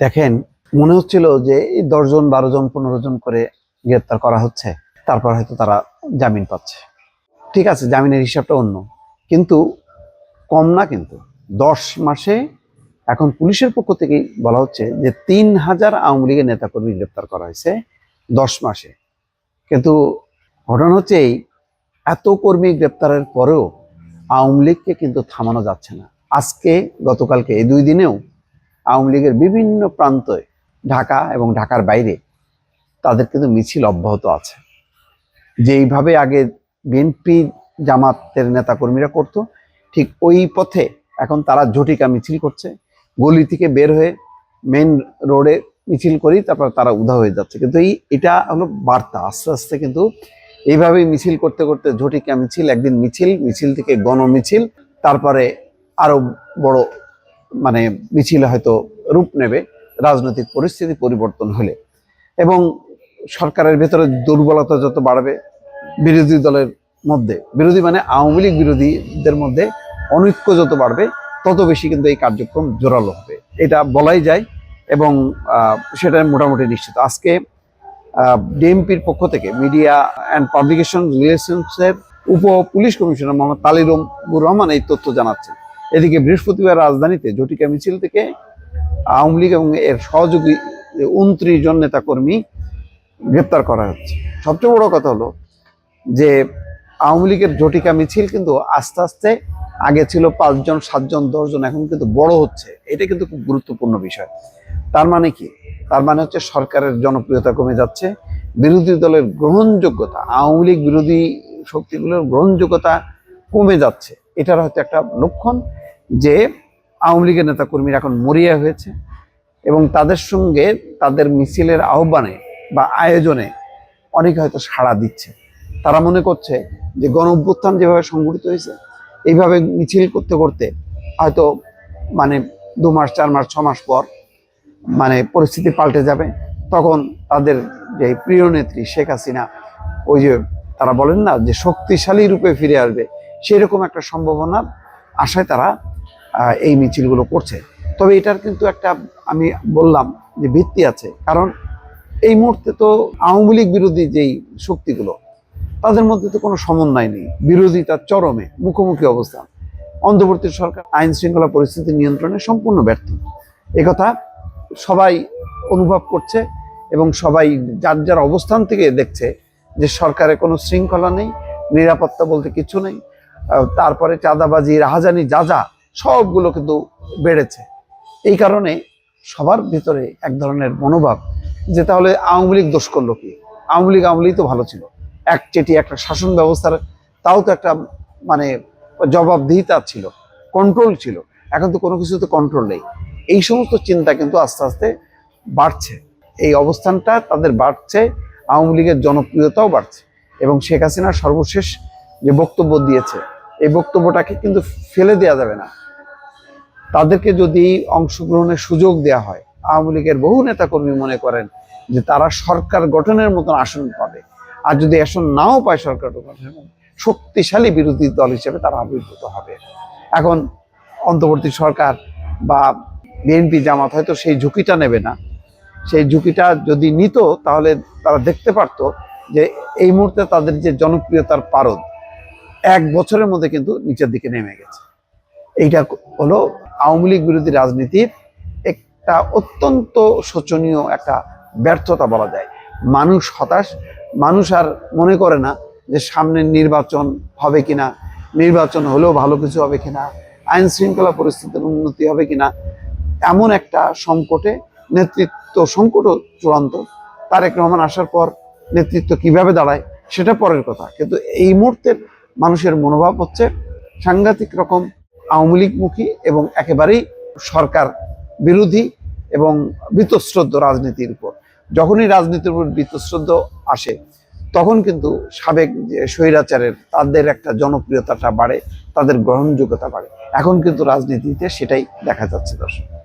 দেখেন, মনে হচ্ছিল যে দশজন, বারো জন, পনেরো জন করে গ্রেপ্তার করা হচ্ছে, তারপর হয়তো তারা জামিন পাচ্ছে। ঠিক আছে, জামিনের হিসাবটা অন্য, কিন্তু কম না কিন্তু। দশ মাসে এখন পুলিশের পক্ষ থেকেই বলা হচ্ছে যে তিন হাজার আওয়ামী লীগের নেতাকর্মী গ্রেপ্তার করা হয়েছে দশ মাসে। কিন্তু ঘটনা হচ্ছে এই, এত কর্মী গ্রেপ্তারের পরেও আওয়ামী লীগকে কিন্তু থামানো যাচ্ছে না। আজকে, গতকালকে, এই দুই দিনেও আওয়ামী লীগের বিভিন্ন প্রান্তে ঢাকা এবং ঢাকার বাইরে তাদের কিন্তু মিছিল অব্যাহত আছে। যেইভাবে আগে বিএনপি জামাতের নেতাকর্মীরা করতো, ঠিক ওই পথে এখন তারা ঝটিকা মিছিল করছে। গলি থেকে বের হয়ে মেন রোডে মিছিল করি তারপর তারা উধা হয়ে যাচ্ছে। কিন্তু এই, এটা হলো বার্তা। আস্তে আস্তে কিন্তু এইভাবেই মিছিল করতে করতে ঝটিকা মিছিল, একদিন মিছিল মিছিল থেকে গণমিছিল, তারপরে আরও বড় মানে মিছিল হয়তো রূপ নেবে, রাজনৈতিক পরিস্থিতি পরিবর্তন হলে। এবং সরকারের ভেতরে দুর্বলতা যত বাড়বে, বিরোধী দলের মধ্যে, বিরোধী মানে আওয়ামী লীগ বিরোধীদের মধ্যে অনৈক্য যত বাড়বে, তত বেশি কিন্তু এই কার্যক্রম জোরালো হবে। এটা বলাই যায় এবং সেটা মোটামুটি নিশ্চিত। আজকে ডিএমপির পক্ষ থেকে মিডিয়া অ্যান্ড পাবলিকেশন রিলেশনসের উপ পুলিশ কমিশনার মোহাম্মদ তালিরুর রহমান এই তথ্য জানাচ্ছেন। এদিকে বৃহস্পতিবার রাজধানীতে জটিকা মিছিল থেকে আওয়ামী লীগ এবং এর সহযোগী উনত্রিশ জন নেতাকর্মী গ্রেপ্তার করা হচ্ছে। সবচেয়ে বড় কথা হলো যে আওয়ামী লীগের জটিকা মিছিল কিন্তু আস্তে আস্তে আগে ছিল পাঁচজন, সাতজন, দশজন, এখন কিন্তু বড় হচ্ছে। এটা কিন্তু খুব গুরুত্বপূর্ণ বিষয়। তার মানে কি? তার মানে হচ্ছে সরকারের জনপ্রিয়তা কমে যাচ্ছে। বিরোধী দলের গ্রহণযোগ্যতা, আওয়ামী লীগ বিরোধী শক্তিগুলোর গ্রহণযোগ্যতা কমে যাচ্ছে। এটার হয়তো একটা লক্ষণ যে আওয়ামী লীগের নেতাকর্মীরা এখন মরিয়া হয়েছে এবং তাদের সঙ্গে তাদের মিছিলের আহ্বানে বা আয়োজনে অনেকে হয়তো সাড়া দিচ্ছে। তারা মনে করছে যে গণ অভ্যুত্থান যেভাবে সংগঠিত হয়েছে, এইভাবে মিছিল করতে করতে হয়তো মানে দু মাস, চার মাস, ছ মাস পর মানে পরিস্থিতি পাল্টে যাবে। তখন তাদের যে প্রিয় নেত্রী শেখ হাসিনা, ওই যে তারা বলেন না যে শক্তিশালী রূপে ফিরে আসবে সেরকম একটা সম্ভাবনার আশায় তারা এই মিছিলগুলো করছে। তবে এটার কিন্তু একটা আমি বললাম যে ভিত্তি আছে। কারণ এই মুহূর্তে তো আওয়ামী লীগ বিরোধী যেই শক্তিগুলো, তাদের মধ্যে তো কোনো সমন্বয় নেই। বিরোধিতার চরমে মুখোমুখি অবস্থান অন্তর্বর্তী সরকার আইন শৃঙ্খলা পরিস্থিতি নিয়ন্ত্রণে সম্পূর্ণ ব্যর্থ। একথা সবাই অনুভব করছে এবং সবাই যার যার অবস্থান থেকে দেখছে যে সরকারে কোনো শৃঙ্খলা নেই, নিরাপত্তা বলতে কিছু নেই। তারপরে চাঁদাবাজি, রাহাজানি, যা যা, সবগুলো কিন্তু বেড়েছে। এই কারণে সবার ভিতরে এক ধরনের মনোভাব যে তাহলে আওয়ামী লীগ দোষ করল কি? আওয়ামী লীগ আওয়ামী লীগ তো ভালো ছিল। এক চেটি একটা শাসন ব্যবস্থার তাও তো একটা মানে জবাবদিহিতা ছিল কন্ট্রোল ছিল। এখন তো কোনো কিছুতে কন্ট্রোল নেই। এই সমস্ত চিন্তা কিন্তু আস্তে আস্তে বাড়ছে। এই অবস্থানটা তাদের বাড়ছে, আওয়ামী লীগের জনপ্রিয়তাও বাড়ছে। এবং শেখ হাসিনা সর্বশেষ যে বক্তব্য দিয়েছে এই বক্তব্যটাকে কিন্তু ফেলে দেওয়া যাবে না। তাদেরকে যদি অংশগ্রহণের সুযোগ দেওয়া হয়, আওয়ামী লীগের বহু নেতাকর্মী মনে করেন যে তারা সরকার গঠনের মতন আসন পাবে। আর যদি আসন নাও পায় সরকার গঠনের শক্তিশালী বিরোধী দল হিসেবে তারা আবির্ভূত হবে। এখন অন্তর্বর্তী সরকার বা বিএনপি জামাত হয়তো সেই ঝুঁকিটা নেবে না। সেই ঝুঁকিটা যদি নিত, তাহলে তারা দেখতে পারতো যে এই মুহূর্তে তাদের যে জনপ্রিয়তার পারদ এক বছরের মধ্যে কিন্তু নিচের দিকে নেমে গেছে। এইটা হলো আওয়ামী লীগ বিরোধী রাজনীতির একটা অত্যন্ত শোচনীয় একটা ব্যর্থতা বলা যায়। মানুষ হতাশ, মানুষ আর মনে করে না যে সামনের নির্বাচন হবে কিনা, নির্বাচন হলেও ভালো কিছু হবে কিনা, আইন শৃঙ্খলা পরিস্থিতির উন্নতি হবে কিনা, এমন একটা সংকটে নেতৃত্ব সংকটও চূড়ান্ত। তারেক রহমান আসার পর নেতৃত্ব কীভাবে দাঁড়ায় সেটা পরের কথা। কিন্তু এই মুহূর্তের মানুষের মনোভাব হচ্ছে সাংঘাতিক রকম আওয়ামী লীগমুখী এবং একেবারেই সরকার বিরোধী এবং বীতশ্রদ্ধ রাজনীতির উপর। যখনই রাজনীতির উপর বীতশ্রদ্ধ আসে, তখন কিন্তু সাবেক যে স্বৈরাচারের তাদের একটা জনপ্রিয়তাটা বাড়ে, তাদের গ্রহণযোগ্যতা বাড়ে। এখন কিন্তু রাজনীতিতে সেটাই দেখা যাচ্ছে দর্শক।